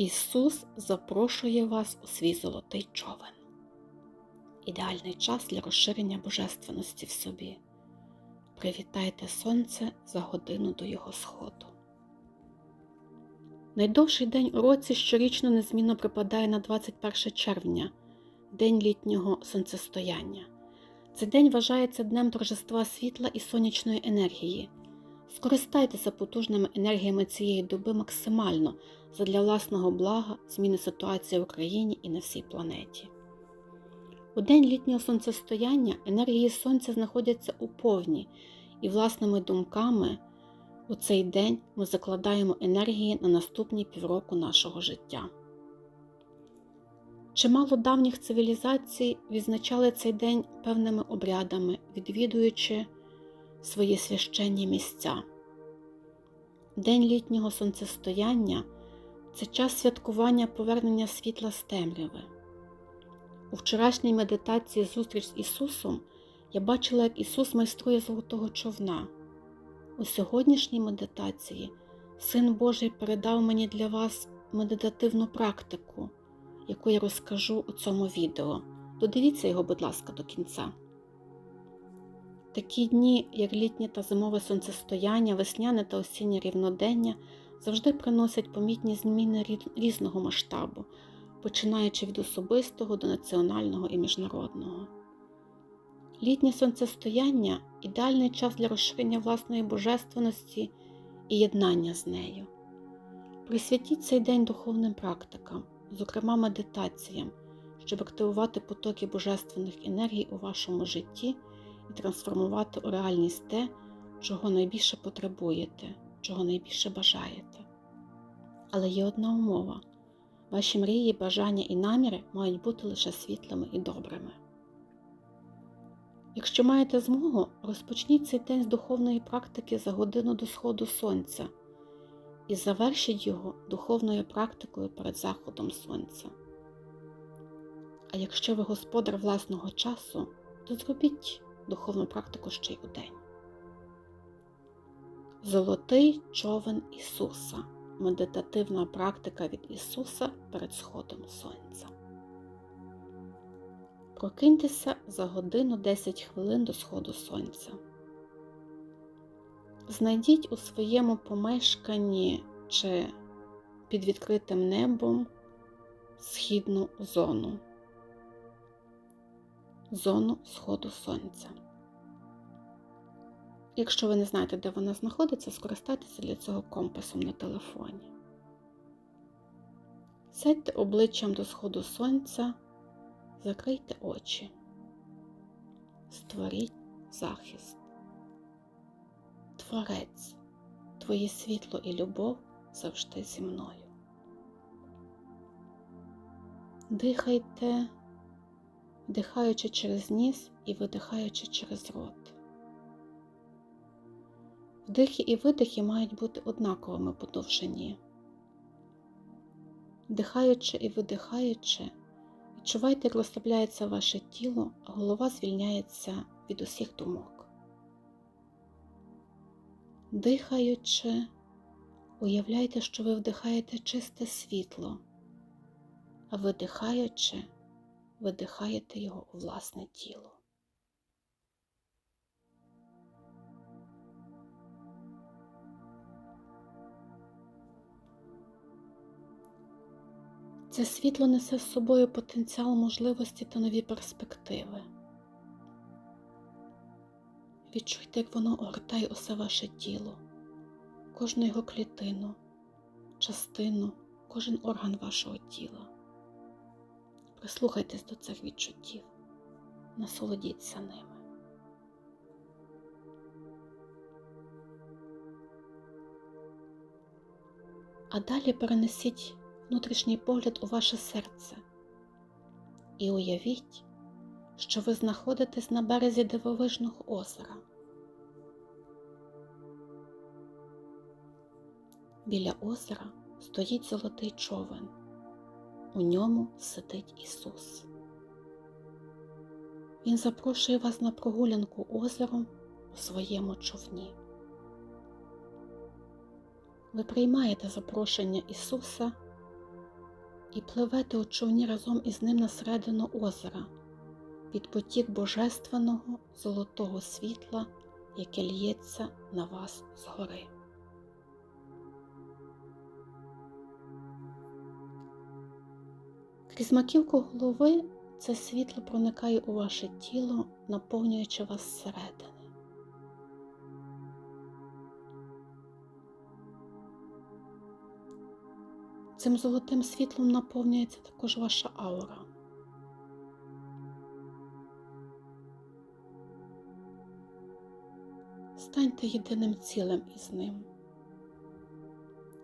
Ісус запрошує вас у свій золотий човен. Ідеальний час для розширення божественності в собі. Привітайте сонце за годину до його сходу. Найдовший день у році щорічно незмінно припадає на 21 червня, день літнього сонцестояння. Цей день вважається днем торжества світла і сонячної енергії. Скористайтеся потужними енергіями цієї доби максимально задля власного блага, зміни ситуації в Україні і на всій планеті. У день літнього сонцестояння енергії сонця знаходяться у повні, і власними думками у цей день ми закладаємо енергії на наступні півроку нашого життя. Чимало давніх цивілізацій відзначали цей день певними обрядами, відвідуючи свої священні місця. День літнього сонцестояння це час святкування повернення світла з темряви. У вчорашній медитації зустріч з Ісусом я бачила, як Ісус майструє золотого човна. У сьогоднішній медитації Син Божий передав мені для вас медитативну практику, яку я розкажу у цьому відео. Додивіться його, будь ласка, до кінця. Такі дні, як літнє та зимове сонцестояння, весняне та осіннє рівнодення, завжди приносять помітні зміни різного масштабу, починаючи від особистого до національного і міжнародного. Літнє сонцестояння ідеальний час для розширення власної божественності і єднання з нею. Присвятіть цей день духовним практикам, зокрема медитаціям, щоб активувати потоки божественних енергій у вашому житті і трансформувати у реальність те, чого найбільше потребуєте, чого найбільше бажаєте. Але є одна умова: ваші мрії, бажання і наміри мають бути лише світлими і добрими. Якщо маєте змогу, розпочніть цей день з духовної практики за годину до сходу сонця і завершіть його духовною практикою перед заходом сонця. А якщо ви господар власного часу, то зробіть духовну практику ще й у день. Золотий човен Ісуса медитативна практика від Ісуса перед сходом Сонця. Прокиньтеся за годину 10 хвилин до сходу сонця. Знайдіть у своєму помешканні чи під відкритим небом східну зону, зону сходу сонця. Якщо ви не знаєте, де вона знаходиться, скористайтеся для цього компасом на телефоні. Сядьте обличчям до сходу сонця, закрийте очі, створіть захист. Творець, твоє світло і любов завжди зі мною. Дихайте, вдихаючи через ніс і видихаючи через рот. Вдихи і видихи мають бути однаковими по довжині. Вдихаючи і видихаючи, відчувайте, як розслабляється ваше тіло, а голова звільняється від усіх думок. Дихаючи, уявляйте, що ви вдихаєте чисте світло, а видихаючи, видихаєте його у власне тіло. Це світло несе з собою потенціал можливості та нові перспективи. Відчуйте, як воно огортає усе ваше тіло, кожну його клітину, частину, кожен орган вашого тіла. Прислухайтесь до цих відчуттів, насолодіться ними. А далі перенесіть внутрішній погляд у ваше серце і уявіть, що ви знаходитесь на березі дивовижного озера. Біля озера стоїть золотий човен, у ньому сидить Ісус. Він запрошує вас на прогулянку озером у своєму човні. Ви приймаєте запрошення Ісуса і пливете у човні разом із ним на середину озера під потік божественного золотого світла, яке лється на вас згори. Крізь голови це світло проникає у ваше тіло, наповнюючи вас зсередини. Цим золотим світлом наповнюється також ваша аура. Станьте єдиним цілим із ним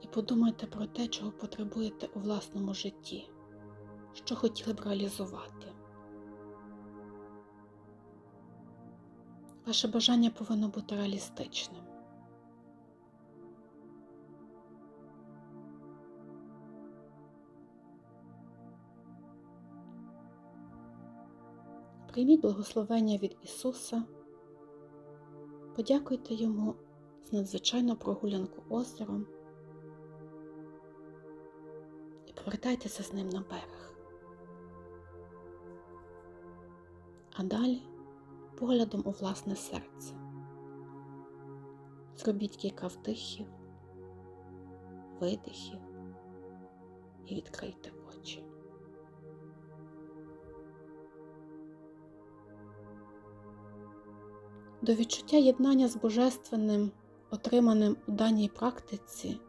і подумайте про те, чого потребуєте у власному житті, що хотіли б реалізувати. Ваше бажання повинно бути реалістичним. Прийміть благословення від Ісуса, подякуйте Йому за надзвичайну прогулянку озером і повертайтеся з ним на берег. А далі поглядом у власне серце. Зробіть кілька вдихів, видихів і відкрийте очі. До відчуття єднання з Божественним, отриманим у даній практиці,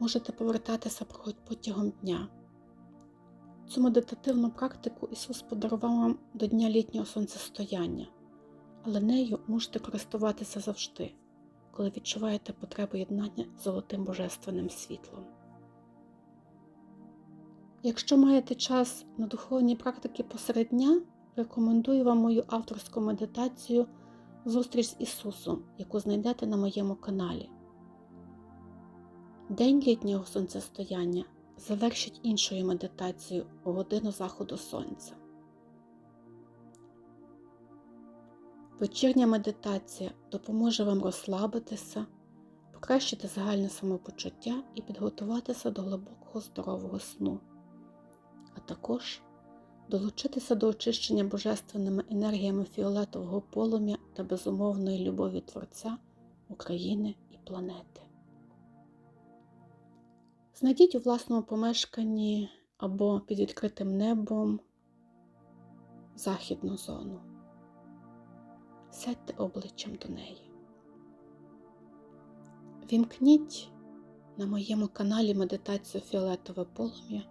можете повертатися протягом дня. Цю медитативну практику Ісус подарував вам до Дня літнього сонцестояння, але нею можете користуватися завжди, коли відчуваєте потребу єднання з золотим божественним світлом. Якщо маєте час на духовні практики посеред дня, рекомендую вам мою авторську медитацію Зустріч з Ісусом, яку знайдете на моєму каналі. День літнього сонцестояння завершить іншою медитацією у годину заходу сонця. Вечірня медитація допоможе вам розслабитися, покращити загальне самопочуття і підготуватися до глибокого здорового сну, а також долучитися до очищення божественними енергіями фіолетового полум'я та безумовної любові Творця, України і планети. Знайдіть у власному помешканні або під відкритим небом західну зону. Сядьте обличчям до неї. Вімкніть на моєму каналі медитацію Фіолетове полум'я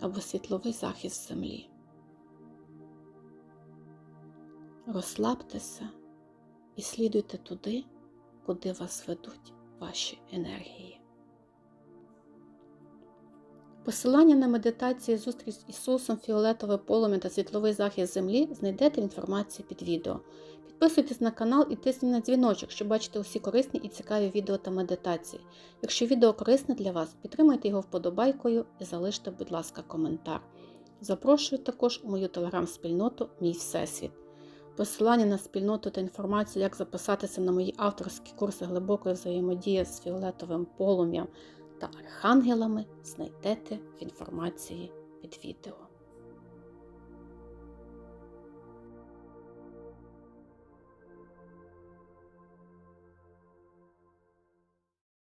або світловий захист землі. Розслабтеся і слідуйте туди, куди вас ведуть ваші енергії. Посилання на медитації зустріч з Ісусом, фіолетове полум'я та світловий захист землі знайдете в інформації під відео. Підписуйтесь на канал і тисніть на дзвіночок, щоб бачити усі корисні і цікаві відео та медитації. Якщо відео корисне для вас, підтримайте його вподобайкою і залиште, будь ласка, коментар. Запрошую також у мою телеграм-спільноту Мій Всесвіт. Посилання на спільноту та інформацію, як записатися на мої авторські курси глибокої взаємодії з фіолетовим полум'ям та архангелами знайдете в інформації під відео.